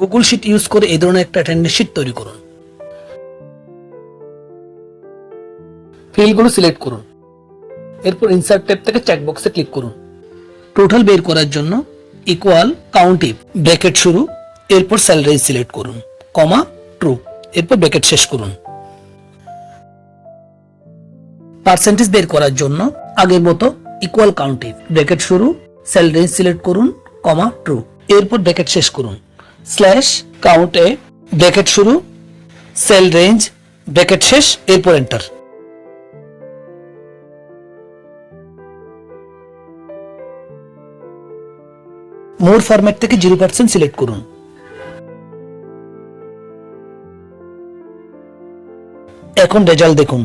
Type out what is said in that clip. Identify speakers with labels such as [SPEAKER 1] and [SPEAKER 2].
[SPEAKER 1] Google sheet use করে এই ধরনের একটা অ্যাটেন্ডেন্স শিট তৈরি করুন। ফিল্ডগুলো সিলেক্ট করুন। এরপর ইনসার্ট ট্যাব থেকে চেকবক্সে ক্লিক করুন। টোটাল বের করার জন্য ইকুয়াল কাউন্টিভ ব্র্যাকেট শুরু, এরপর স্যালারি সিলেক্ট করুন কমা ট্রু এরপর ব্র্যাকেট শেষ করুন। পার্সেন্টেজ বের করার জন্য আগের মতো ইকুয়াল কাউন্টিভ ব্র্যাকেট শুরু রেঞ্জ সিলেক্ট করুন কমা ট্রু এরপর ব্র্যাকেট শেষ করুন। স্ল্যাশ কাউন্টে ব্র্যাকেট শুরু সেল রেঞ্জ ব্র্যাকেট শেষ, এরপর এন্টার মোর ফরম্যাট থেকে জিরো পার্সেন্ট সিলেক্ট করুন। এখন রেজাল্ট দেখুন।